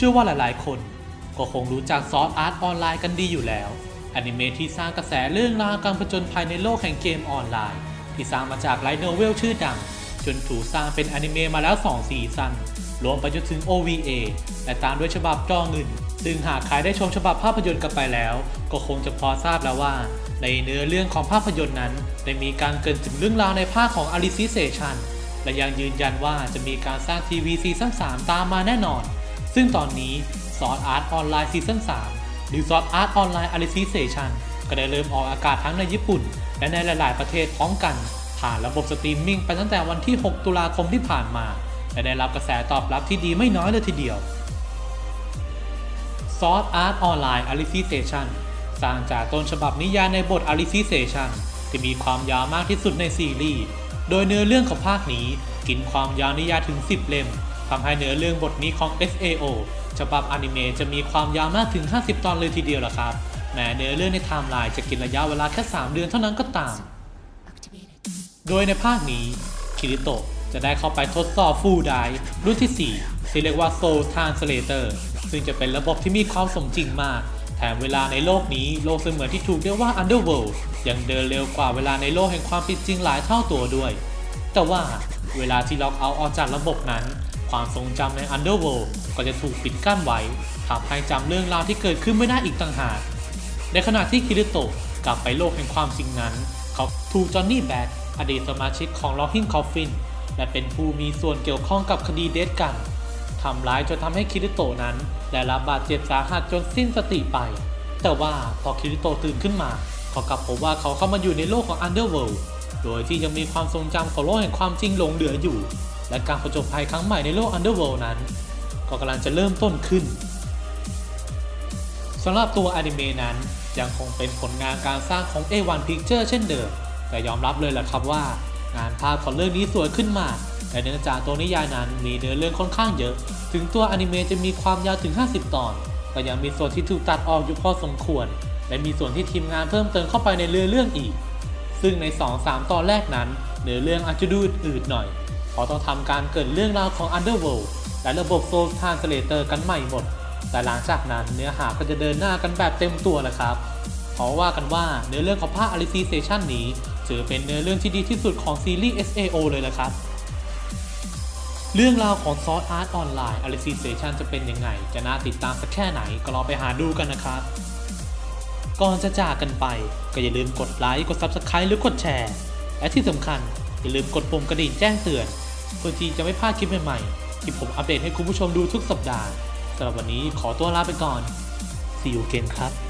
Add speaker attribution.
Speaker 1: เชื่อว่าหลายๆ คนก็คงรู้จักซอสอาร์ตออนไลน์กันดีอยู่แล้วอนิเมะที่สร้างกระแสเรื่องราวการผจญภัยในโลกแห่งเกมออนไลน์ ที่สร้างมาจากไลท์โนเวลชื่อดัง จนถูกสร้างเป็นอนิเมะมาแล้ว 2 ซีซั่นรวมไปจนถึง OVA และตามด้วยฉบับจอเงินซึ่งหากใครได้ชมฉบับภาพยนตร์กันไปแล้ว ก็คงจะพอทราบแล้วว่า ในเนื้อเรื่องของภาพยนตร์นั้น ได้มีการเกินถึงเรื่องราวในภาคของ Alicization และยังยืนยันว่าจะมีการสร้างทีวีซีซั่น3ตามมาแน่นอน ซึ่งตอนนี้ซอสอาร์ตออนไลน์ซีซั่น3หรือซอสอาร์ตออนไลน์ Alicization ก็ได้เริ่มออกอากาศทั้งในญี่ปุ่น และในหลาย ๆ ประเทศพร้อมกัน ผ่านระบบสตรีมมิ่งไปตั้งแต่วันที่ 6 ตุลาคมที่ผ่านมา และได้รับกระแสตอบรับที่ดีไม่น้อยเลยทีเดียวซอสอาร์ตออนไลน์ Alicization สร้างจากต้นฉบับนิยายในบท Alicization ที่มีความยาวมากที่สุดในซีรีส์ โดยเนื้อเรื่องของภาคนี้กินความยาวนิยายถึง 10 เล่ม ทำให้เนื้อเรื่องบทนี้ของ SAO ฉบับอนิเมะจะมีความยาวมากถึง 50 ตอนเลยทีเดียวล่ะครับ แม้เนื้อเรื่องในไทม์ไลน์จะกินระยะเวลาแค่ 3 เดือนเท่านั้นก็ตาม โดยในภาคนี้ คิริโตะจะได้เข้าไปทดสอบฟูไดรุ่นที่ 4 ที่เรียกว่า Soul Translator ซึ่งจะเป็นระบบที่มีความสมจริงมาก แถมเวลาในโลกนี้โลกเสมือนที่ถูกเรียกว่า Underworld ยังเดินเร็วกว่าเวลาในโลกแห่งความเป็นจริงหลายเท่าตัวด้วย แต่ว่าเวลาที่ล็อกเอาออกจากระบบนั้น ความทรงจำใน Underworld ก็จะถูกปิดกั้นไว้ทำให้จำเรื่องราวที่เกิดขึ้นไม่ได้อีกต่างหาก ในขณะที่คิริโตะกลับไปโลกแห่งความจริงนั้น เขาถูกจอห์นนี่แบ็กอดีตสมาชิกของ Locking Coffin และเป็นผู้มีส่วนเกี่ยวข้องกับคดีเดทกันทำร้ายจนทำให้คิริโตะนั้น ได้รับบาดเจ็บสาหัสจนสิ้นสติไป แต่ว่าพอคิริโตะตื่นขึ้นมาเขากลับพบว่าเขาเข้ามาอยู่ในโลกของ Underworld โดยที่ยังมีความทรงจำของโลกแห่งความจริงหลงเหลืออยู่ และการผจญภัยครั้งใหม่ในโลก Underworld นั้น ก็กำลังจะเริ่มต้นขึ้นสำหรับตัวอนิเมะนั้นยังคงเป็นผลงานการสร้างของ A1 Picture เช่นเดิม แต่ยอมรับเลยแหละครับว่า งานภาพของเรื่องนี้สวยขึ้นมาก แต่เนื่องจากตัวนิยายนั้นมีเนื้อเรื่องค่อนข้างเยอะ ถึงตัวอนิเมะจะมีความยาวถึง 50 ตอน ก็ยังมีส่วนที่ถูกตัดออกอยู่พอสมควร และมีส่วนที่ทีมงานเพิ่มเติมเข้าไปในเรือเรื่องอีก ซึ่งใน 2-3 ตอนแรกนั้น เนื้อเรื่องอาจจะดูอืดๆหน่อย ราะต้องทำการเกิดเรื่องราวของ Underworld และระบบ Soul Translator กันใหม่หมด แต่หลังจากนั้นเนื้อหาก็จะเดินหน้ากันแบบเต็มตัวแหละครับ เพราะว่ากันว่าเนื้อเรื่องของภาค Alicization นี้ ถือเป็นเนื้อเรื่องที่ดีที่สุดของซีรีส์ SAO เลยละครับ เรื่องราวของ Sword Art Online Alicization จะเป็นยังไง จะน่าติดตามสักแค่ไหนก็ลองไปหาดูกันนะครับก่อนจะจากกันไปก็อย่าลืมกดไลค์ กด Subscribe หรือกดแชร์ และที่สำคัญ อย่าลืมกดปุ่มกระดิ่งแจ้งเตือน เพื่อที่จะไม่พลาดคลิปใหม่ๆ ที่ผมอัปเดตให้คุณผู้ชมดูทุกสัปดาห์สำหรับวันนี้ขอตัวลาไปก่อน See you again ครับ